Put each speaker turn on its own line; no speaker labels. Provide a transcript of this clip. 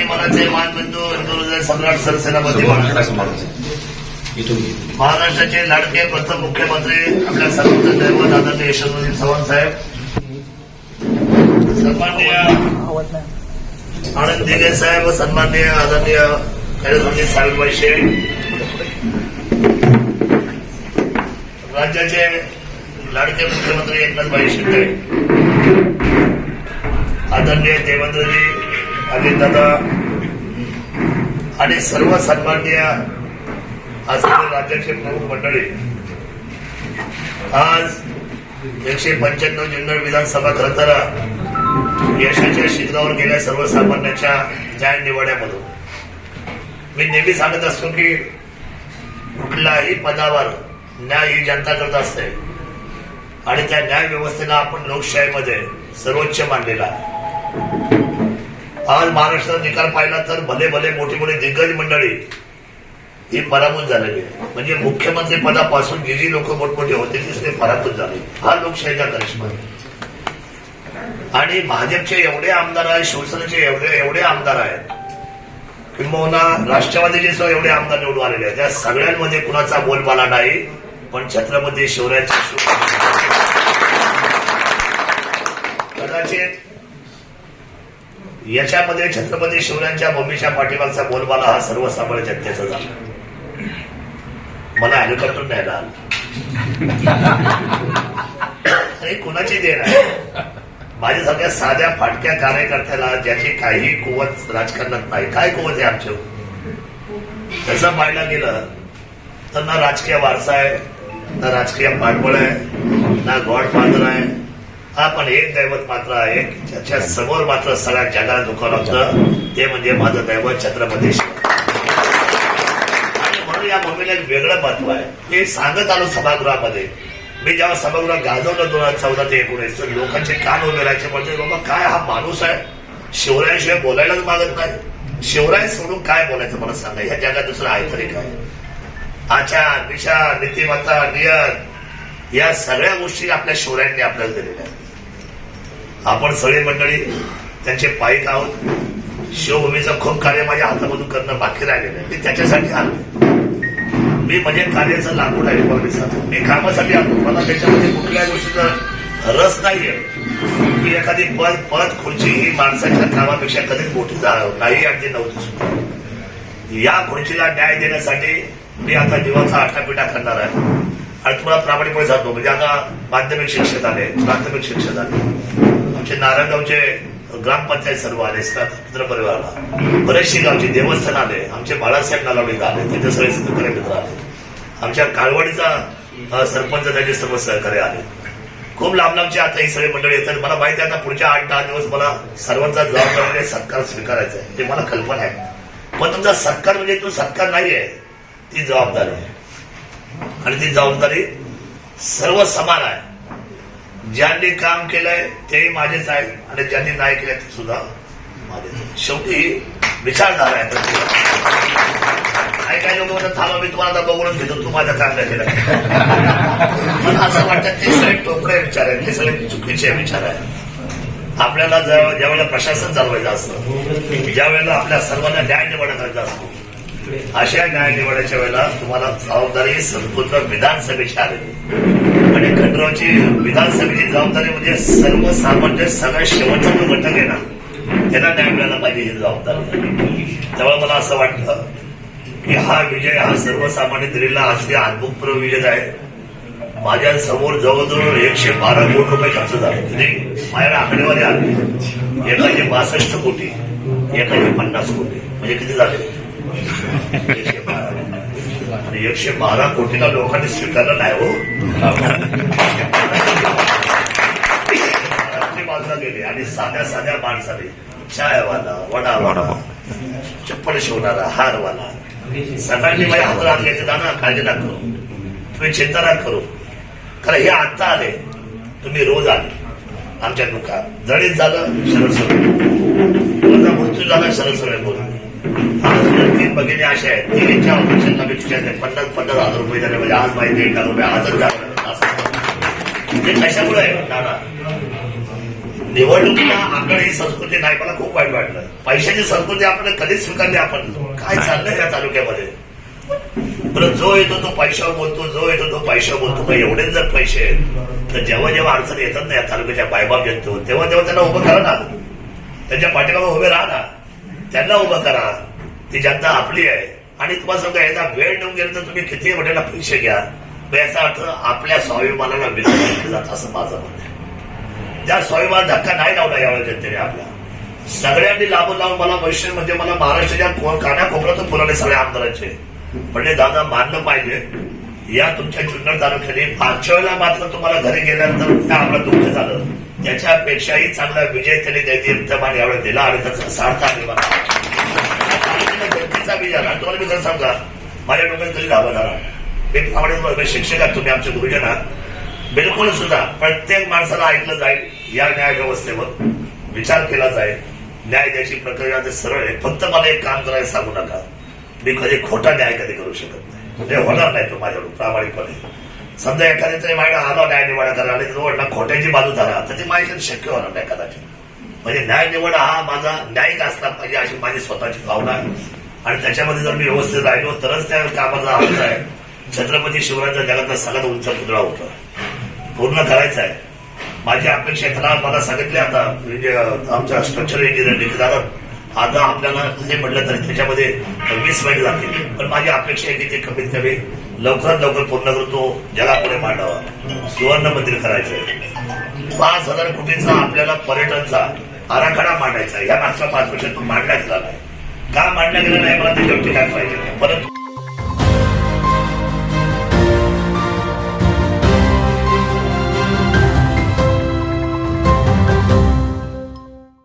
आणि मनाचे मानबंधू हिंदू सम्राट सरसेनापती महाराष्ट्र. महाराष्ट्राचे लाडके प्रथम मुख्यमंत्री आपल्या सर्वोच्च दैवत आदरणीय यशवंतजी चव्हाण साहेब. सन्माननीय आनंद दिघे साहेब सन्माननीय आदरणीय कैलासजी साहेब वैशे राज्याचे लाडके मुख्यमंत्री एकनाथभाई शिंदे. आदरणीय देवेंद्रजी अजितदादा आणि सर्व सन्माननीय असलेले राज्याचे प्रमुख मंडळी आज एकशे पंच्याण्णव जुन्नर विधानसभा खरंतर यशाच्या शिखरावर गेल्या सर्वसामान्यांच्या जाय निवाड्यामधून. मी नेहमी सांगत असतो की कुठल्याही पदावर न्याय ही जनता करत असते. आणि त्या न्याय व्यवस्थेला आपण लोकशाहीमध्ये सर्वोच्च मानलेला आज महाराष्ट्राचा निकाल पाहिला तर भले भले मोठी मोठी दिग्गज मंडळी ही पराभूत झालेली आहे म्हणजे मुख्यमंत्री पदापासून जी जी लोक मोठमोठे होते ती पराभूत झाले. हा लोकशाहीचा करिश्मा आहे. आणि भाजपचे एवढे आमदार आहेत शिवसेनेचे एवढे एवढे आमदार आहेत किंबहुना राष्ट्रवादीचे सुद्धा एवढे आमदार निवडून आलेले आहेत. त्या सगळ्यांमध्ये कुणाचा बोलबाला नाही पण छत्रपती शिवरायांचे कदाचित याच्यामध्ये छत्रपती शिवरायांच्या भूमीच्या पाठीमागचा बोलबाला हा सर्वसामान्य जनतेचा झाला. मला हेलिकॉप्टर न्यायला आलं. कुणाची देण आहे? माझ्या सगळ्या साध्या फाटक्या कार्यकर्त्याला ज्याची काही कुवत राजकारणात नाही. काय कुवत आहे आमच्या तसं पाहायला गेलं तर ना राजकीय वारसा आहे ना राजकीय पाठबळ आहे ना गॉडफादर आहे हा पण एक दैवत मात्र आहे. की ज्याच्या समोर मात्र सगळ्या जगाला दुखावं लागतं ते म्हणजे माझं दैवत छत्रपती आणि म्हणून या भूमीला एक वेगळं महत्त्व आहे. हे सांगत आलो सभागृहामध्ये. मी जेव्हा सभागृह गाजवलं दोन हजार चौदा ते एकोणीस तर लोकांचे कान उभे राहायचे. म्हणजे बाबा काय हा माणूस आहे? शिवरायांशिवाय बोलायलाच मागत नाही. शिवराय सोडून काय बोलायचं मला सांगा? ह्या जगात दुसरं आहे तरी काय? आचार विचार नीतिमत्ता नियत या सगळ्या गोष्टी आपल्या शिवरायांनी आपल्याला दिलेल्या आहेत. आपण सगळी मंडळी त्यांचे पायिक आहोत शिवभूमीचं खूप कार्य माझ्या हातामधून करणं बाकी राहिलेलं आहे. मी त्याच्यासाठी आलो. मी म्हणजे कार्याचं लागू आहे मी कामासाठी आलो. मला त्याच्यामध्ये कुठल्या गोष्टीचा रस नाहीये. मी एखादी पद पद खुर्ची ही माणसाच्या कामापेक्षा कधीच मोठी नाही आणि नव्हती सुद्धा. या खुर्चीला न्याय देण्यासाठी मी आता जीवाचा आटापिटा करणार आहे. आणि तुम्हाला प्रामाणिकपणे सांगतो म्हणजे आता माध्यमिक शिक्षक आले प्राथमिक शिक्षक आले आमचे नारायणगावचे ग्रामपंचायत सर्व आले मित्र परिवाराला. बरेचशी गावचे देवस्थान आले आमचे बाळासाहेब नालावडे आले त्याचे सगळे सहकारी मित्र आले. आमच्या काळवाडीचा सरपंच त्याचे सर्व सहकारी आले. खूप लांब लांबचे आता ही सगळे मंडळी येतात. मला माहिती आहे आता पुढच्या आठ दहा दिवस मला सर्वांचा जबाबदारीने सत्कार स्वीकारायचा आहे. ते मला कल्पना आहे. पण तुमचा सत्कार म्हणजे तो सत्कार नाहीये ती जबाबदारी आहे. आणि ती जबाबदारी सर्व समान आहे. ज्यांनी काम केलंय तेही माझेच आहेत आणि ज्यांनी नाही केलंय ते सुद्धा माझेच शेवटी विचारधारा आहे काही काही लोक म्हणतात थांबा मी तुम्हाला आता बघूनच घेतो. तू माझं काम केला मला असं वाटतं ते सगळे टोकरे विचार आहेत. ते सगळे चुकीचे विचार आहेत. आपल्याला ज्या प्रशासन चालवायचं असतं ज्यावेळेला आपल्या सर्वांना न्याय निवडा करायचा असतो अशा न्याय निवडायच्या वेळेला तुम्हाला जबाबदारी संपूर्ण विधानसभेच्या आलेली आणि विधानसभेची जबाबदारी म्हणजे सर्वसामान्य सगळ्या शेवटचा जो घटक आहे ना त्यांना न्याय मिळायला पाहिजे ही जबाबदारी. त्यामुळे मला असं वाटतं की हा विजय हा सर्वसामान्य दिलेला असे अद्भुतपूर्व विजय आहे माझ्यासमोर जवळजवळ एकशे बारा कोटी रुपये खर्च झाले. म्हणजे माझ्या आकडेवारी आली. एकाचे बासष्ट कोटी एकाचे पन्नास कोटी. म्हणजे किती झाले? आणि एकशे बारा कोटीला लोकांनी स्वीकारलं नाही हो. बाजूला गेले आणि साध्या साध्या माणसाने चायवाला वडावाला चप्पल शिवणारा हारवाला सगळ्यांनी माझ्या हातात हात घ्यायचे दाना काळजी ना करू. तुम्ही चिंता ना करू. खरं हे आता आले तुम्ही रोज आले. आमच्या दुकान. जडीत झालं सरळ सरळ माझा मृत्यू झाला सरळ सरळ बोलून. आज भगिनी अशा आहेत. की त्यांच्या ऑपरेशनला मी तुझ्या पन्नास पन्नास हजार रुपये झाले म्हणजे आज माहिती एक हजार रुपये आजच झालं ते कशामुळे? आहे निवडणुकीला आपल्याला ही संस्कृती नाही मला खूप वाईट वाटलं. पैशाची संस्कृती आपण कधीच स्वीकारली आपण. काय चाललंय या तालुक्यामध्ये? बरं जो येतो तो पैशावर बोलतो जो येतो तो पैशावर बोलतो. पण एवढेच जर पैसे आहेत, तर जेव्हा जेव्हा अडचण येतात ना या तालुक्याच्या बायबाब जनतो तेव्हा तेव्हा त्यांना उभं करा ना. त्यांच्या पाठीमागे उभे राहा ना. त्यांना उभं करा. ती जनता आपली आहे. आणि तुम्हाला समजा एकदा वेळ नेऊन गेलं तर तुम्ही किती मोठ्याला पैसे घ्या. याचा अर्थ आपल्या स्वाभिमानाला विरोध केला जात असं माझं म्हणणं आहे. त्या स्वाभिमान धक्का नाही लावला यावेळी जनतेने आपला. सगळ्यांनी लाभून लावून मला वैशिष्ट्य म्हणजे मला महाराष्ट्राच्या कानाकोपऱ्यातून फुलाले सगळ्या आमदारांचे. पण हे दादा मानलं पाहिजे. या तुमच्या जुन्नर तालुक्याने पाचव्याला वेळेला मात्र तुम्हाला घरी गेल्यानंतर त्या आपलं दुःख झालं. त्याच्यापेक्षाही चांगला विजय त्यांनी दैदिप्यमान यावेळी दिला आणि त्याचा सार्थ आहे. मला विजय आणि तुम्हाला मी खरं सांगा माझ्या डोक्यात कधी धावा झाला. मी प्रामाणिक शिक्षक आहात तुम्ही आमचे गुरुजन आहात. बिलकुल सुद्धा प्रत्येक माणसाला ऐकलं जाईल या न्याय व्यवस्थेवर. विचार केला जाईल. न्याय द्यायची प्रक्रिया ते सरळ आहे. फक्त मला एक काम करायला सांगू नका. मी कधी खोटा न्याय कधी करू शकत नाही. हे होणार नाही तो माझ्याकडून प्रामाणिकपणे. समजा एखाद्या तरी माझ्या आलो न्याय निवाडा करा आणि वडला खोट्याची बाजू झाला तर ते माझ्याकडे शक्य होणार नाही कदाचित. म्हणजे न्याय निवड हा माझा न्यायिक असला पाहिजे अशी माझी स्वतःची भावना आहे. आणि त्याच्यामध्ये जर मी व्यवस्थित राहिलो तरच त्या कामाचा अर्थ आहे. छत्रपती शिवरायांच्या जगातला सगळ्यात उंच पुतळा होता. पूर्ण करायचा आहे. माझी अपेक्षा आहे मला सांगितले आता म्हणजे आमच्या स्ट्रक्चर इंजिनियर दादा आता आपल्याला हे म्हटलं तर त्याच्यामध्ये वीस मिनिट लागतील. पण माझी अपेक्षा आहे की ते कमीत कमी लवकरात लवकर पूर्ण करतो ज्याला जगापुढे मांडावा. सुवर्ण मंदिर करायचंय. पाच हजार कोटीचा आपल्याला पर्यटनचा आराखडा मांडायचा या मागच्या पाच वर्षात तो मांडला गेला का मांडला गेला नाही मला त्याच्यावर टीका पाहिजे परंतु